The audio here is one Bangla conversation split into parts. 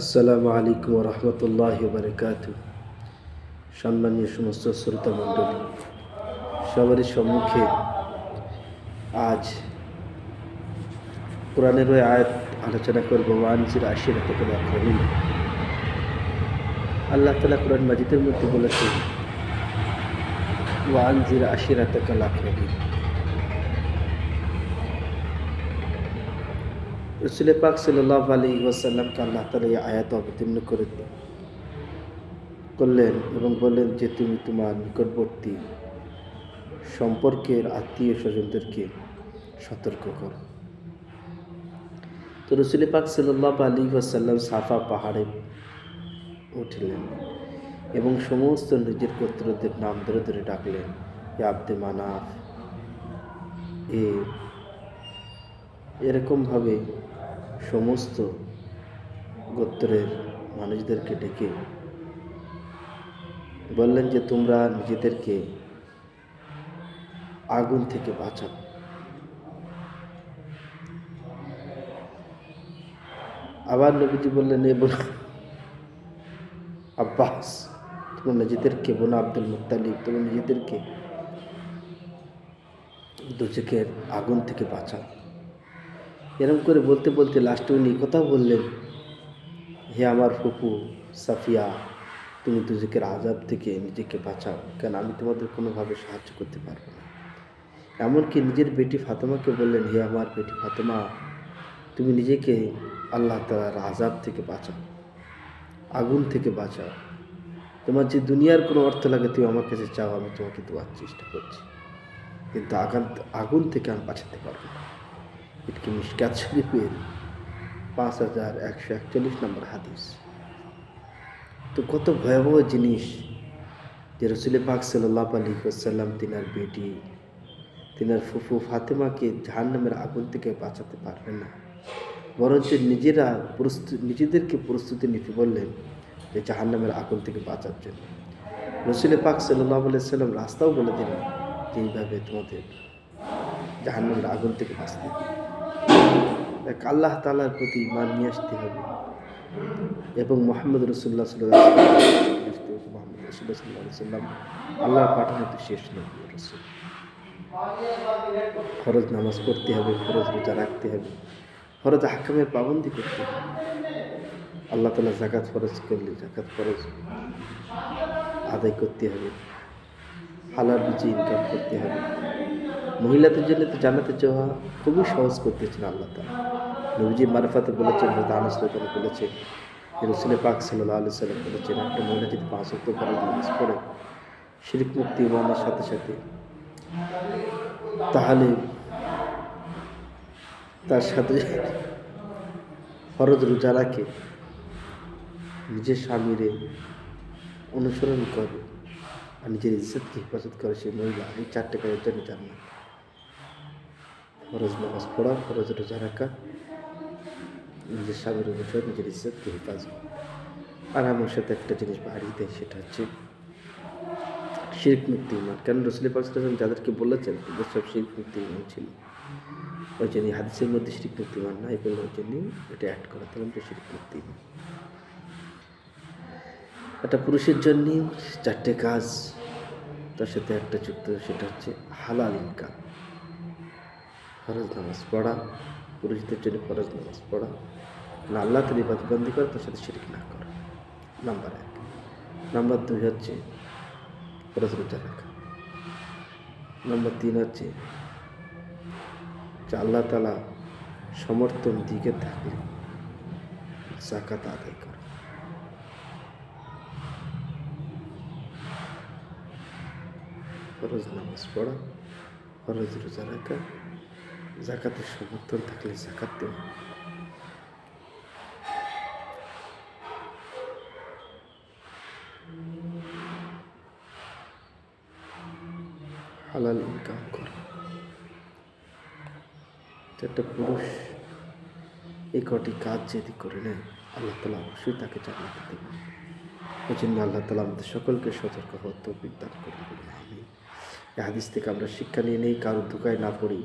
আসসালামু আলাইকুম রহমতুল্লাহ বারকাত। সম্মানীয় সমস্ত শ্রোতা মণ্ডলী, সবারই সম্মুখে আজ কোরআনের ওই আয়াত আলোচনা করব ওয়ানজির আশির থেকে আক্রমণ আল্লাহ তালা কোরআন মাজিদের মধ্যে বলেছেন ওয়ানজির আশির থেকে আক্রমণ রসুল পাক সাল্লাহ আলী ওয়াসাল্লামকে আল্লাহ তালা এই আয়াত অবতীর্ণ করে করলেন এবং বললেন যে, তুমি তোমার নিকটবর্তী সম্পর্কের আত্মীয় স্বজনদেরকে সতর্ক করো। তো রসুল পাক সাল্লাহ আলী ওয়াসাল্লাম সাফা পাহাড়ে উঠলেন এবং সমস্ত নিজের গোত্রদের নাম ধরে ধরে ডাকলেন এ আব্দে মানাফ, এ এরকমভাবে সমস্ত গোত্রের মানুষদেরকে ডেকে বললেন যে, তোমরা নিজেদেরকে আগুন থেকে বাঁচাও। আবার নবীজি বললেন, এ বোন আব্বাস, তোমরা নিজেদেরকে, বোনা আব্দুল মুতালিব তোমরা নিজেদেরকে দুচেকের আগুন থেকে বাঁচাও। এরম করে বলতে বলতে লাস্টে উনি কথা বললেন, হে আমার ফুপু, সাফিয়া, তুমি দুজকের আজাব থেকে নিজেকে বাঁচাও। কেন আমি তোমাদের কোনোভাবে সাহায্য করতে পারব না? এমনকি নিজের বেটি ফাতেমাকে বললেন, হে আমার বেটি ফাতেমা, তুমি নিজেকে আল্লাহ তালার আজাব থেকে বাঁচাও, আগুন থেকে বাঁচাও। তোমার যে দুনিয়ার কোনো অর্থ লাগে, তুমি আমার কাছে চাও, আমি তোমাকে দেওয়ার চেষ্টা করছি। কিন্তু আগান, আগুন থেকে আমি বাঁচাতে পারব না। এটি মিসকাত শরীফের পাঁচ হাজার একশো একচল্লিশ নম্বর হাদিস। তো কত ভয়াবহ জিনিস যে রসুল পাক সাল্লাহ আলী সাল্লাম তিনার বেটি, তিনার ফুফু ফাতেমাকে জাহান্নামের আগুন থেকে বাঁচাতে পারবেন না। বরঞ্চ নিজেরা প্রস্তুতি নিজেদেরকে প্রস্তুতি নিতে বললেন যে জাহান্নামের আগুন থেকে বাঁচার জন্য। রসুল পাক সাল্লাহ সাল্লাম রাস্তাও বলে দিলেন যে এইভাবে তোমাদের জাহান্নামের আগুন থেকে বাঁচতে। এক আল্লাহ তালার প্রতি মান নিয়ে আসতে হবে। এবং মোহাম্মদ রসুল্লাহ সাল্লাহ মোহাম্মদ সাল্লাম আল্লাহ পাঠানো তো শেষ নবী রসুল। ফরজ নামাজ পড়তে হবে, ফরজ রোজা রাখতে হবে, ফরজ হাকামের পাবন্দি করতে হবে। আল্লাহ তালা জাকাত ফরজ করলে জাকাত ফরজ আদায় করতে হবে। হালার রুচি ইনকাম করতে হবে। মহিলাদের জন্য তো জানাতে যাওয়া খুবই সহজ করতেছেন আল্লাহ তালা নবীজি মারফাতে বলেছেন হয়তো আনাস লোকেরা বলেছে রসুলের পাক সাল্লাহ আলু সাল্লাম বলেছেন, একটা মহিলা যদি পাঁচ অক্ট ফরজ নামাজ পড়ে, শিরিক মুক্তি ইমানের সাথে সাথে, তাহলে তার সাথে ফরজ রোজা রাখে, নিজের স্বামীরে অনুসরণ করে আর নিজের ইজ্জতকে হেফাজত করে সেই মহিলা এই চারটে কাজের জন্য জান্নাত। ফরজ নামাজ পড়া ফরজ রোজা রাখা, নিজের স্বামীর অনুসরণ নিজের ইজ্জতকে হেফাজত আর আমার সাথে একটা জিনিস বাড়িয়ে দেয়, সেটা হচ্ছে শির্ক মুক্তি ইমান। কেন রসুল পাকিস্তান যাদেরকে বলেছেন, তাদের সব শির্ক মুক্তি ইমান ছিল। ওই জন্য হাদিসের মধ্যে শিরিক মুক্তি ইমান নাই বলে ওই জন্যই এটা অ্যাড করা তাহলে তো শিরিক মুক্তি ইমান। একটা পুরুষের জন্য চারটে কাজ, তার সাথে একটা যুক্ত, সেটা হচ্ছে হালাল ইনকাম ফরজ নামাজ পড়া, পুরুষদের জন্য ফরজ নামাজ পড়া না আল্লাহ তালি বাদবন্দি করে, তার সাথে শিরিক না করা। নাম্বার এক। নাম্বার দুই হচ্ছে ফরজ রোজা রাখা। নাম্বার তিন হচ্ছে যে আল্লাহ তালা সমর্থন দিকে থাকলে জাকাত আদায় করা। ফরজ নামাজ পড়া, ফরজ রোজা রাখা জাকাতের সমর্থন থাকলে জাকাত দেওয়া হালাল ইনকাম করা। একটা পুরুষ এই কটি কাজ যদি করে নেয়, আল্লাহ তালা অবশ্যই তাকে জানাতে দেবেন ওই জন্য আল্লাহ তালা আমাদের সকলকে সতর্ক হওয়ার তৌফিক দান করে আমি। হাদিস থেকে আমরা শিক্ষা নিয়ে নেই কারোর ধোকায় না পড়ি।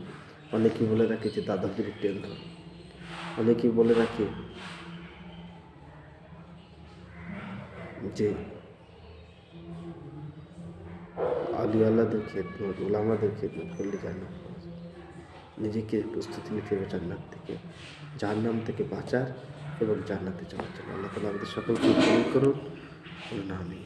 অনেকেই বলে রাখে যে দাদাগিরি টেন ধর। অনেকেই বলে রাখে যে আলী আল্লাহদের খেদমত ওলামাদের খেদমত করলে জান্নাত নিজেকে প্রস্তুতি নিতে হবে জান্নাত থেকে। জাহান্নাম থেকে বাঁচার এবং জান্নাতে যাওয়ার জন্য। আল্লাহ তালা আমাদের সকলকে করুন বলুন আমি